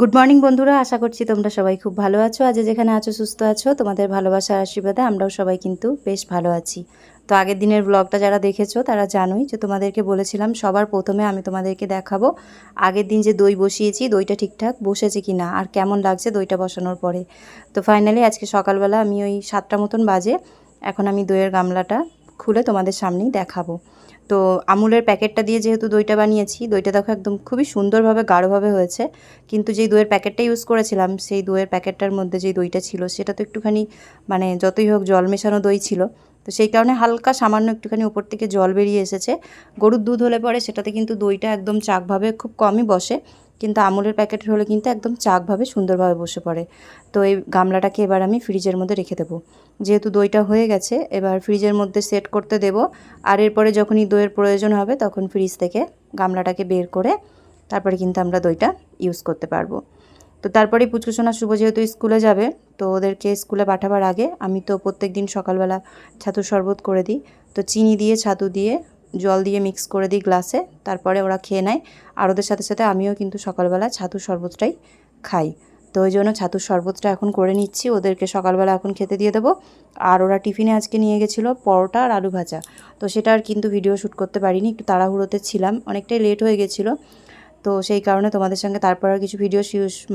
Good morning বন্ধুরা। আশা করছি তোমরা সবাই খুব ভালো আছো। আজ যেখানে আছো, সুস্থ আছো, তোমাদের ভালোবাসার আশীর্বাদে আমরাও সবাই কিন্তু বেশ ভালো আছি। তো আগের দিনের ব্লগটা যারা দেখেছ, তারা জানোই যে তোমাদেরকে বলেছিলাম, সবার প্রথমে আমি তোমাদেরকে দেখাবো আগের দিন যে দই বসিয়েছি, দইটা ঠিকঠাক বসেছে কি না আর কেমন লাগছে দইটা বসানোর পরে। তো ফাইনালি আজকে সকালবেলা আমি ওই সাতটা মতন বাজে, এখন আমি দইয়ের গামলাটা খুলে তোমাদের সামনেই দেখাবো। তো আমুলের প্যাকেটটা দিয়ে যেহেতু দইটা বানিয়েছি, দইটা দেখো একদম খুবই সুন্দরভাবে, গাঢ়ভাবে হয়েছে। কিন্তু যেই দইয়ের প্যাকেটটা ইউজ করেছিলাম, সেই দইয়ের প্যাকেটটার মধ্যে যেই দইটা ছিল, সেটা তো একটুখানি মানে যতই হোক জল মেশানো দই ছিল। তো সেই কারণে হালকা সামান্য একটুখানি উপর থেকে জল বেরিয়ে এসেছে। গরুর দুধ হলে পরে সেটাতে কিন্তু দইটা একদম চাকভাবে খুব কমই বসে। কিন্তু আমুলের প্যাকেটের হলে কিন্তু একদম চাকভাবে, সুন্দরভাবে বসে পড়ে। তো এই গামলাটাকে এবার আমি ফ্রিজের মধ্যে রেখে দেবো। যেহেতু দইটা হয়ে গেছে, এবার ফ্রিজের মধ্যে সেট করতে দেব। আর এরপরে যখনই দইয়ের প্রয়োজন হবে, তখন ফ্রিজ থেকে গামলাটাকে বের করে তারপরে কিন্তু আমরা দইটা ইউজ করতে পারব। তো তারপরে পুচকুসোনা শুভ যেহেতু স্কুলে যাবে, তো ওদেরকে স্কুলে পাঠাবার আগে আমি তো প্রত্যেক দিন সকালবেলা ছাতুর শরবত করে দিই। তো চিনি দিয়ে, ছাতু দিয়ে জল দিয়ে মিক্স করে দিই গ্লাসে তারপরে ওরা খেয়ে নেয়। আর ওদের সাথে সাথে আমিও কিন্তু সকালবেলা ছাতুর শরবতটাই খাই। তো ওই জন্য ছাতুর শরবতটা এখন করে নিচ্ছি, ওদেরকে সকালবেলা এখন খেতে দিয়ে দেবো। আর ওরা টিফিনে আজকে নিয়ে গেছিল পরোটা আর আলু ভাজা। তো সেটা আর কিন্তু ভিডিও শ্যুট করতে পারিনি, একটু তাড়াহুড়োতে ছিলাম, অনেকটাই লেট হয়ে গেছিল। তো সেই কারণে তোমাদের সঙ্গে তারপর আর কিছু ভিডিও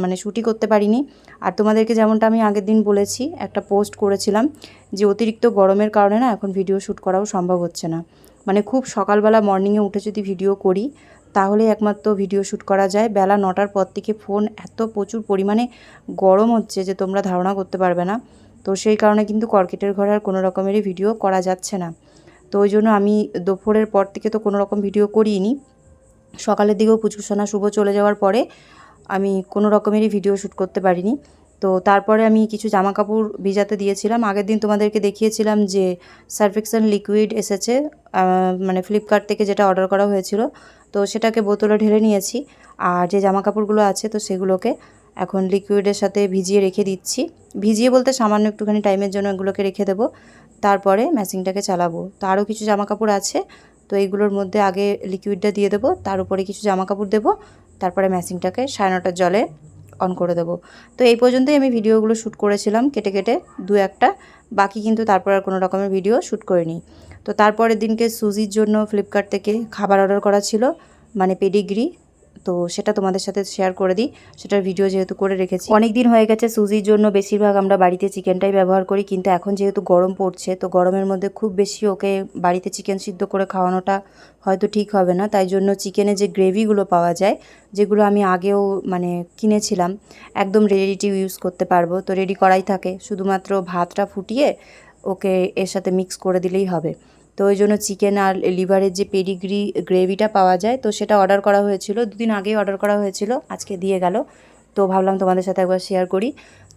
মানে শ্যুটই করতে পারিনি। আর তোমাদেরকে যেমনটা আমি আগের দিন বলেছি, একটা পোস্ট করেছিলাম যে অতিরিক্ত গরমের কারণে না এখন ভিডিও শ্যুট করাও সম্ভব হচ্ছে না। মানে খুব সকালবেলা মর্নিংয়ে উঠে যদি ভিডিও করি তাহলে একমাত্র ভিডিও শ্যুট করা যায়। বেলা নটার পর থেকে ফোন এত প্রচুর পরিমাণে গরম হচ্ছে যে তোমরা ধারণা করতে পারবে না। তো সেই কারণে কিন্তু কর্কেটের ঘরে আর কোনো রকমেরই ভিডিও করা যাচ্ছে না। তো ওই জন্য আমি দুপুরের পর থেকে তো কোনো রকম ভিডিও করিনি। সকালের দিকেও পুচকুসোনা শুভ চলে যাওয়ার পরে আমি কোনো রকমেরই ভিডিও শ্যুট করতে পারিনি। তারপরে আমি কিছু জামা কাপড় ভিজাতে দিয়েছিলাম। আগের দিন তোমাদেরকে দেখিয়েছিলাম যে সার্ফেক্সান লিকুইড এসেছে মানে ফ্লিপকার্ট থেকে যেটা অর্ডার করা হয়েছিল। তো সেটাকে বোতলে ঢেলে নিয়েছি। আর যে জামা কাপড়গুলো আছে তো সেগুলোকে এখন লিকুইডের সাথে ভিজিয়ে রেখে দিচ্ছি। ভিজিয়ে বলতে সামান্য একটুখানি টাইমের জন্য এগুলোকে রেখে দেবো। তারপরে ম্যাচিংটাকে চালাবো। তো আরও কিছু জামা কাপড় আছে। তো এইগুলোর মধ্যে আগে লিকুইডটা দিয়ে দেবো, তার উপরে কিছু জামা কাপড় দেবো। তারপরে ম্যাচিংটাকে সাড়ে নটার জলে অন করে দেবো। তো এই পর্যন্তই আমি ভিডিওগুলো শ্যুট করেছিলাম কেটে কেটে দু একটা। বাকি কিন্তু তারপর আর কোনো রকমের ভিডিও শ্যুট করিনি। তো তারপরের দিনকে সুজির জন্য ফ্লিপকার্ট থেকে খাবার অর্ডার করা ছিল মানে পেডিগ্রি তো সেটা তোমাদের সাথে শেয়ার করে দিই। সেটার ভিডিও যেহেতু করে রেখেছি। অনেক দিন হয়ে গেছে সুজির জন্য বেশিরভাগ আমরা বাড়িতে চিকেনটাই ব্যবহার করি, কিন্তু এখন যেহেতু গরম পড়ছে, তো গরমের মধ্যে খুব বেশি ওকে বাড়িতে চিকেন সিদ্ধ করে খাওয়ানোটা হয়তো ঠিক হবে না। তাই জন্য চিকেনে যে গ্রেভিগুলো পাওয়া যায়, যেগুলো আমি আগেও মানে কিনেছিলাম, একদম রেডি টু ইউজ করতে পারব। তো রেডি করাই থাকে, শুধুমাত্র ভাতটা ফুটিয়ে ওকে এর সাথে মিক্স করে দিলেই হবে। তো ওই জন্য চিকেন আর লিভারের যে পেডিগ্রি গ্রেভিটা পাওয়া যায়, তো সেটা অর্ডার করা হয়েছিল, দুদিন আগেই অর্ডার করা হয়েছিল, আজকে দিয়ে গেল। তো ভাবলাম তোমাদের সাথে একবার শেয়ার করি।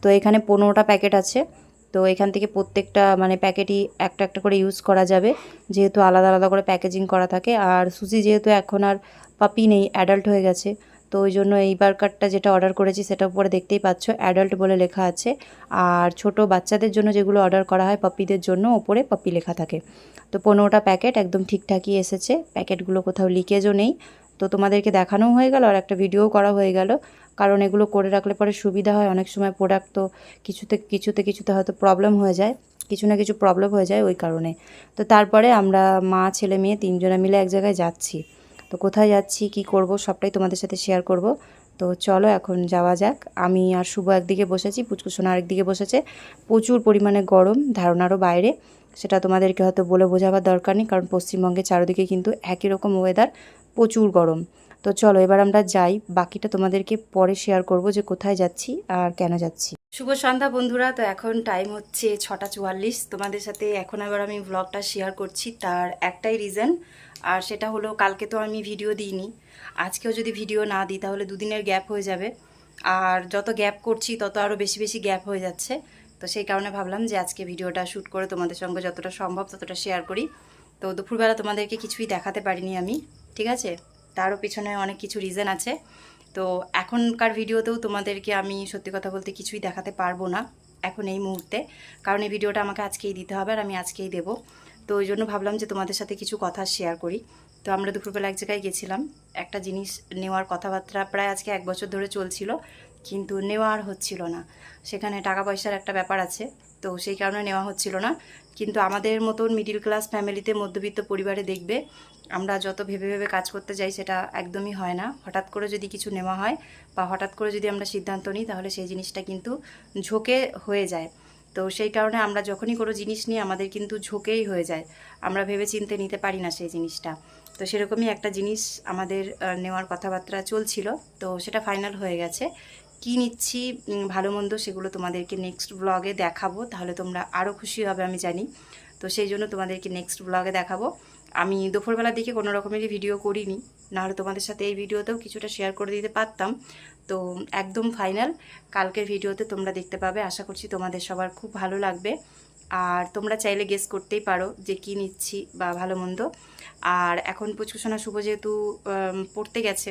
তো এখানে পনেরোটা প্যাকেট আছে, তো এখান থেকে প্রত্যেকটা মানে প্যাকেটই একটা একটা করে ইউজ করা যাবে, যেহেতু আলাদা আলাদা করে প্যাকেজিং করা থাকে। আর সুজি যেহেতু এখন আর পাপি নেই অ্যাডাল্ট হয়ে গেছে তো ওই জন্য এই বার্কারটা যেটা অর্ডার করেছি সেটা উপরে দেখতেই পাচ্ছ অ্যাডাল্ট বলে লেখা আছে। আর ছোট বাচ্চাদের জন্য যেগুলো অর্ডার করা হয় পাপিদের জন্য ওপরে পাপি লেখা থাকে। তো পনেরোটা প্যাকেট একদম ঠিকঠাকই এসেছে। প্যাকেটগুলো কোথাও লিকেজও নেই। তো তোমাদেরকে দেখানোও হয়ে গেল আর একটা ভিডিও করা হয়ে গেল। কারণ এগুলো করে রাখলে পরে সুবিধা হয়। অনেক সময় প্রোডাক্ট তো কিছুতে কিছুতে কিছুতে হয়তো প্রবলেম হয়ে যায়। কিছু না কিছু প্রবলেম হয়ে যায় ওই কারণে। তো তারপরে আমরা মা, ছেলে, মেয়ে তিনজনে মিলে এক জায়গায় যাচ্ছি। তো কোথায় যাচ্ছি, কি করব, সবটাই তোমাদের সাথে শেয়ার করব। তো চলো এখন যাওয়া যাক। আমি আর শুভ একদিকে বসেছি পুচকুসোনা আরেকদিকে বসেছে। প্রচুর পরিমাণে গরম ধারণারও বাইরে। সেটা তোমাদেরকে হয়তো বলে বোঝাবার দরকার নেই, কারণ পশ্চিমবঙ্গে চারিদিকে কিন্তু একই রকম ওয়েদার প্রচুর গরম। তো চলো এবার আমরা যাই, বাকিটা তোমাদেরকে পরে শেয়ার করব যে কোথায় যাচ্ছি আর কেন যাচ্ছি। শুভ সন্ধ্যা বন্ধুরা। তো এখন টাইম হচ্ছে ছটা চুয়াল্লিশ। তোমাদের সাথে এখন আবার আমি ব্লগটা শেয়ার করছি, তার একটাই রিজন আর সেটা হলো কালকে তো আমি ভিডিও দিইনি। আজকেও যদি ভিডিও না দিই, তাহলে দুদিনের গ্যাপ হয়ে যাবে। আর যত গ্যাপ করছি, তত আরও বেশি বেশি গ্যাপ হয়ে যাচ্ছে। তো সেই কারণে ভাবলাম যে আজকে ভিডিওটা শ্যুট করে তোমাদের সঙ্গে যতটা সম্ভব ততটা শেয়ার করি। তো দুপুরবেলা তোমাদেরকে কিছুই দেখাতে পারিনি আমি, ঠিক আছে? তারও পিছনে অনেক কিছু রিজন আছে। তো এখনকার ভিডিওতেও তোমাদেরকে আমি সত্যি কথা বলতে কিছুই দেখাতে পারব না এখন এই মুহূর্তে। কারণ এই ভিডিওটা আমাকে আজকেই দিতে হবে আর আমি আজকেই দেবো। তো ওই জন্য ভাবলাম যে তোমাদের সাথে কিছু কথা শেয়ার করি। তো আমরা দুপুরবেলা এক জায়গায় গেছিলাম। একটা জিনিস নেওয়ার কথাবার্তা প্রায় আজকে এক বছর ধরে চলছিল, কিন্তু নেওয়া আর হচ্ছিল না। সেখানে টাকা পয়সার একটা ব্যাপার আছে। তো সেই কারণে নেওয়া হচ্ছিল না। কিন্তু আমাদের মতন মিডিল ক্লাস ফ্যামিলিতে মধ্যবিত্ত পরিবারে দেখবে, আমরা যত ভেবে ভেবে কাজ করতে যাই সেটা একদমই হয় না। হঠাৎ করে যদি কিছু নেওয়া হয় বা হঠাৎ করে যদি আমরা সিদ্ধান্ত নিই, তাহলে সেই জিনিসটা কিন্তু ঝোঁকে হয়ে যায়। তো সেই কারণে আমরা যখনই কোনো জিনিস নিই, আমাদের কিন্তু ঝোঁকেই হয়ে যায়। আমরা ভেবে চিনতে নিতে পারি না সেই জিনিসটা। তো সেরকমই একটা জিনিস আমাদের নেওয়ার কথাবার্তা চলছিল। তো সেটা ফাইনাল হয়ে গেছে। কি নিচ্ছি ভালো মন্দ সেগুলো তোমাদেরকে নেক্সট ব্লগে দেখাবো, তাহলে তোমরা আরও খুশি হবে আমি জানি। তো সেই জন্য তোমাদেরকে নেক্সট ব্লগে দেখাবো। আমি দুপুরবেলার দিকে কোনো রকমেরই ভিডিও করিনি, নাহলে তোমাদের সাথে এই ভিডিওতেও কিছুটা শেয়ার করে দিতে পারতাম। তো একদম ফাইনাল কালকের ভিডিওতে তোমরা দেখতে পাবে, আশা করছি তোমাদের সবার খুব ভালো লাগবে। আর তোমরা চাইলে গেস করতেই পারো যে কি নিচ্ছি বা ভালো মন্দ। আর এখন পুচকুসোনা শুভ যেহেতু পড়তে গেছে,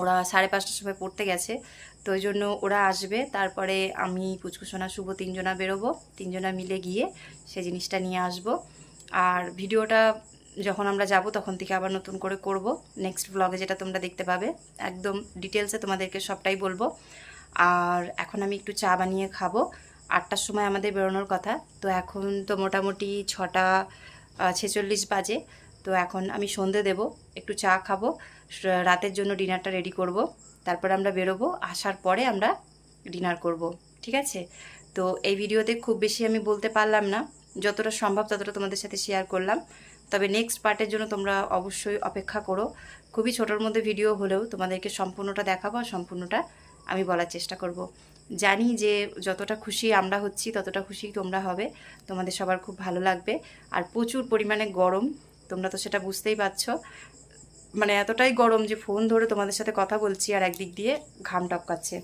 ওরা সাড়ে পাঁচটার সময় পড়তে গেছে তো ওই জন্য ওরা আসবে। তারপরে আমি পুচকুসোনা শুভ তিনজনা বেরোবো। তিনজনা মিলে গিয়ে সে জিনিসটা নিয়ে আসব। আর ভিডিওটা যখন আমরা যাব তখন থেকে আবার নতুন করে করব। নেক্সট ব্লগে যেটা তোমরা দেখতে পাবে, একদম ডিটেলসে তোমাদেরকে সবটাই বলব। আর এখন আমি একটু চা বানিয়ে খাব। আটটার সময় আমাদের বেরোনোর কথা। তো এখন তো মোটামুটি ছটা ছেচল্লিশ বাজে। তো এখন আমি সন্ধে দেব, একটু চা খাব। রাতের জন্য ডিনারটা রেডি করব। তারপর আমরা বেরোবো, আসার পরে আমরা ডিনার করব, ঠিক আছে? তো এই ভিডিওতে খুব বেশি আমি বলতে পারলাম না, যতটা সম্ভব ততটা তোমাদের সাথে শেয়ার করলাম। তবে নেক্সট পার্টের জন্য তোমরা অবশ্যই অপেক্ষা করো। খুবই ছোটোর মধ্যে ভিডিও হলেও তোমাদেরকে সম্পূর্ণটা দেখাবো আর সম্পূর্ণটা আমি বলার চেষ্টা করব। জানি যে যতটা খুশি আমরা হচ্ছি, ততটা খুশি তোমরা হবে। তোমাদের সবার খুব ভালো লাগবে। আর প্রচুর পরিমাণে গরম, তোমরা তো সেটা বুঝতেই পারছ। মানে এতটাই গরম যে ফোন ধরে তোমাদের সাথে কথা বলছি আর একদিক দিয়ে ঘাম টপকাচ্ছে।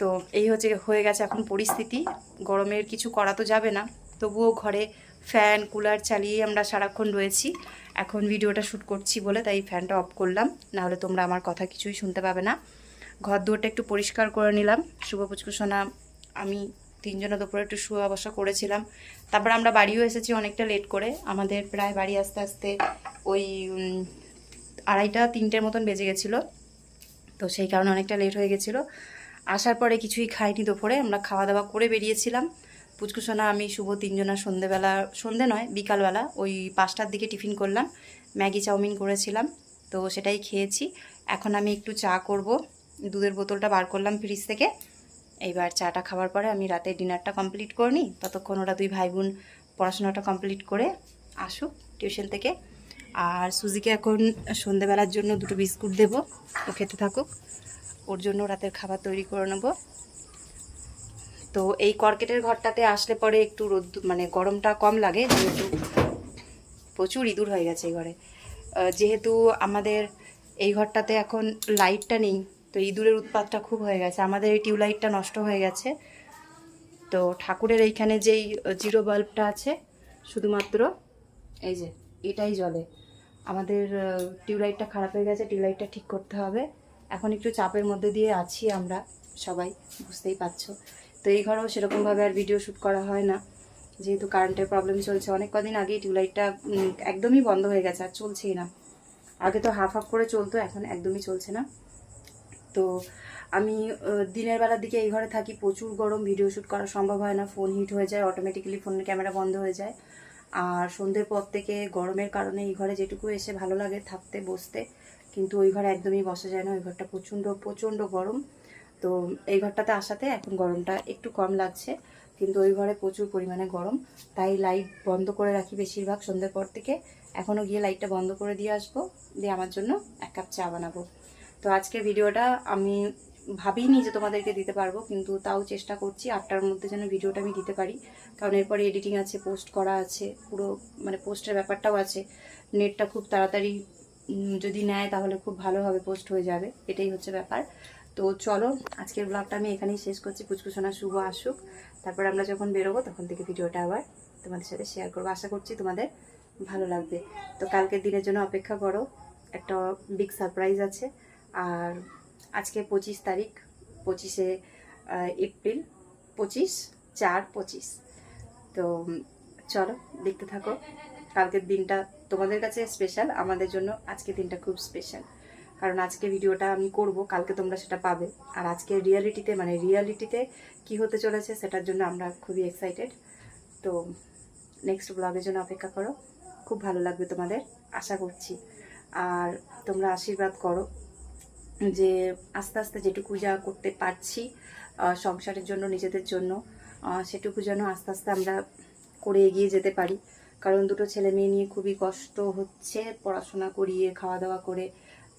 তো এই হচ্ছে হয়ে গেছে এখন পরিস্থিতি। গরমের কিছু করা তো যাবে না। তবুও ঘরে ফ্যান, কুলার চালিয়ে আমরা সারাক্ষণ রয়েছি। এখন ভিডিওটা শ্যুট করছি বলে তাই ফ্যানটা অফ করলাম। নাহলে তোমরা আমার কথা কিছুই শুনতে পাবে না। ঘর দুয়ারটা একটু পরিষ্কার করে নিলাম। শুভ পুচকুসোনা, আমি তিনজনে দুপুরে একটু শুয়ে বসা করেছিলাম। তারপর আমরা বাড়িও এসেছি অনেকটা লেট করে। আমাদের প্রায় বাড়ি আসতে আসতে ওই আড়াইটা, তিনটের মতন বেজে গেছিল। তো সেই কারণে অনেকটা লেট হয়ে গেছিল। আসার পরে কিছুই খাইনি দুপুরে, আমরা খাওয়া দাওয়া করে বেরিয়েছিলাম। পুচকুসোনা, আমি, শুভ তিনজনা সন্ধেবেলা, সন্ধে নয়, বিকালবেলা ওই পাঁচটার দিকে টিফিন করলাম। ম্যাগি চাউমিন করেছিলাম, তো সেটাই খেয়েছি। এখন আমি একটু চা করব। দুধের বোতলটা বার করলাম ফ্রিজ থেকে। এইবার চাটা খাওয়ার পরে আমি রাতে ডিনারটা কমপ্লিট করে নিই। ততক্ষণ ওরা দুই ভাই বোন পড়াশোনাটা কমপ্লিট করে আসুক টিউশন থেকে। আর সুজিকে এখন সন্ধেবেলার জন্য দুটো বিস্কুট দেবো। ও খেতে থাকুক। ওর জন্য রাতের খাবার তৈরি করে নেব। তো এই কর্কেটের ঘরটাতে আসলে পরে একটু রোদ মানে গরমটা কম লাগে, যেহেতু প্রচুর ইঁদুর হয়ে গেছে এই ঘরে। যেহেতু আমাদের এই ঘরটাতে এখন লাইটটা নেই, তো ইঁদুরের উৎপাতটা খুব হয়ে গেছে। আমাদের এই টিউবলাইটটা নষ্ট হয়ে গেছে। তো ঠাকুরের এইখানে যেই জিরো বাল্বটা আছে, শুধুমাত্র এই যে, এটাই জ্বলে আমাদের টিউবলাইটটা খারাপ হয়ে গেছে, টিউবলাইটটা ঠিক করতে হবে। এখন একটু চাপের মধ্যে দিয়ে আছি আমরা সবাই, বুঝতেই পারছ। তো এই ঘরেও সেরকমভাবে আর ভিডিও শ্যুট করা হয় না। যেহেতু কারেন্টের প্রবলেম চলছে, অনেক কদিন আগেই টিউবলাইটটা একদমই বন্ধ হয়ে গেছে, আর চলছেই না। আগে তো হাফ হাফ করে চলতো, এখন একদমই চলছে না। তো আমি দিনের বেলার দিকে এই ঘরে থাকি, প্রচুর গরম ভিডিও শ্যুট করা সম্ভব হয় না ফোন হিট হয়ে যায় অটোমেটিক্যালি ফোনের ক্যামেরা বন্ধ হয়ে যায়। আর সন্ধ্যের পর থেকে গরমের কারণে এই ঘরে যেটুকু এসে ভালো লাগে থাকতে, বসতে, কিন্তু ওই ঘরে একদমই বসা যায় না। ওই ঘরটা প্রচণ্ড প্রচণ্ড গরম। তো এই ঘরটাতে আসাতে এখন গরমটা একটু কম লাগছে, কিন্তু ওই ঘরে প্রচুর পরিমাণে গরম। তাই লাইট বন্ধ করে রাখি বেশিরভাগ সন্ধ্যের পর থেকে। এখনও গিয়ে লাইটটা বন্ধ করে দিয়ে আসব, দিয়ে আমার জন্য এক কাপ চা বানাবো। তো আজকের ভিডিওটা আমি ভাবিনি যে তোমাদেরকে দিতে পারব, কিন্তু তাও চেষ্টা করছি, আটটার মধ্যে যেন ভিডিওটা আমি দিতে পারি। কারণ এরপরে এডিটিং আছে পোস্ট করা আছে, পুরো মানে পোস্টের ব্যাপারটাও আছে। নেটটা খুব তাড়াতাড়ি যদি নেয় তাহলে খুব ভালোভাবে পোস্ট হয়ে যাবে, এটাই হচ্ছে ব্যাপার। তো চলো, আজকের ব্লগটা আমি এখানেই শেষ করছি। কুচকুচোনা শুভ আসুক। তারপর আমরা যখন বেরোবো, তখন থেকে ভিডিওটা আবার তোমাদের সাথে শেয়ার করব। আশা করছি তোমাদের ভালো লাগবে। তো কালকের দিনের জন্য অপেক্ষা করো, একটা বিগ সারপ্রাইজ আছে। আর আজকে পঁচিশ তারিখ, পঁচিশে এপ্রিল, পঁচিশ, চার, পঁচিশ। তো, চলো, দেখতে থাকো। কালকের দিনটা তোমাদের কাছে স্পেশাল আমাদের জন্য আজকের দিনটা খুব স্পেশাল কারণ আজকে ভিডিওটা আমি করব, কালকে তোমরা সেটা পাবে। আর আজকে রিয়ালিটিতে মানে রিয়ালিটিতে কি হতে চলেছে সেটার জন্য আমরা খুবই এক্সাইটেড তো নেক্সট ব্লগের জন্য অপেক্ষা করো। খুব ভালো লাগবে তোমাদের, আশা করছি। আর তোমরা আশীর্বাদ করো। যে আস্তে আস্তে যেটুকু যা করতে পারছি সংসারের জন্য, নিজেদের জন্য সেটুকু যেন আস্তে আস্তে আমরা করে এগিয়ে যেতে পারি। কারণ দুটো ছেলে মেয়ে নিয়ে খুবই কষ্ট হচ্ছে পড়াশোনা করিয়ে খাওয়া দাওয়া করে,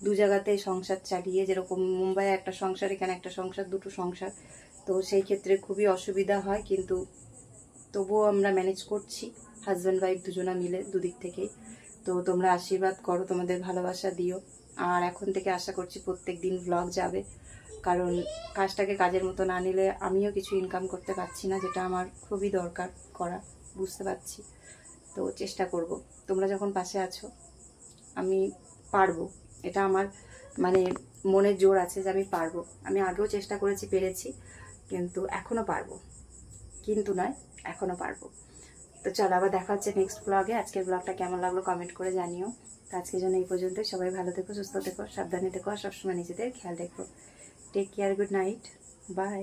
দু জায়গাতে সংসার চালিয়ে। যেরকম মুম্বাইয়ে একটা সংসার, এখানে একটা সংসার, দুটো সংসার। তো সেই ক্ষেত্রে খুবই অসুবিধা হয়, কিন্তু তবুও আমরা ম্যানেজ করছি হাজব্যান্ড ওয়াইফ দুজনা মিলে দুদিক থেকেই। তো তোমরা আশীর্বাদ করো, তোমাদের ভালোবাসা দিও। আর এখন থেকে আশা করছি প্রত্যেক দিন ব্লগ যাবে। কারণ কাজটাকে কাজের মতো না নিলে আমিও কিছু ইনকাম করতে পারছি না, যেটা আমার খুবই দরকার করা, বুঝতে পারছি। তো চেষ্টা করব। তোমরা যখন পাশে আছো, আমি পারব। এটা আমার মানে মনে জোর আছে যে আমি পারব। আমি আগেও চেষ্টা করেছি, পেরেছি, কিন্তু এখনও পারব। কিন্তু নয় এখনও পারব। তো চলো আবার দেখা হচ্ছে নেক্সট ব্লগে আজকের ব্লগটা কেমন লাগল কমেন্ট করে জানিও। তো আজকের জন্য এই পর্যন্ত সবাই ভালো থেকো, সুস্থ থেকো, সাবধানে থেকো সবসময় নিজেদের খেয়াল রেখো। Take care good night bye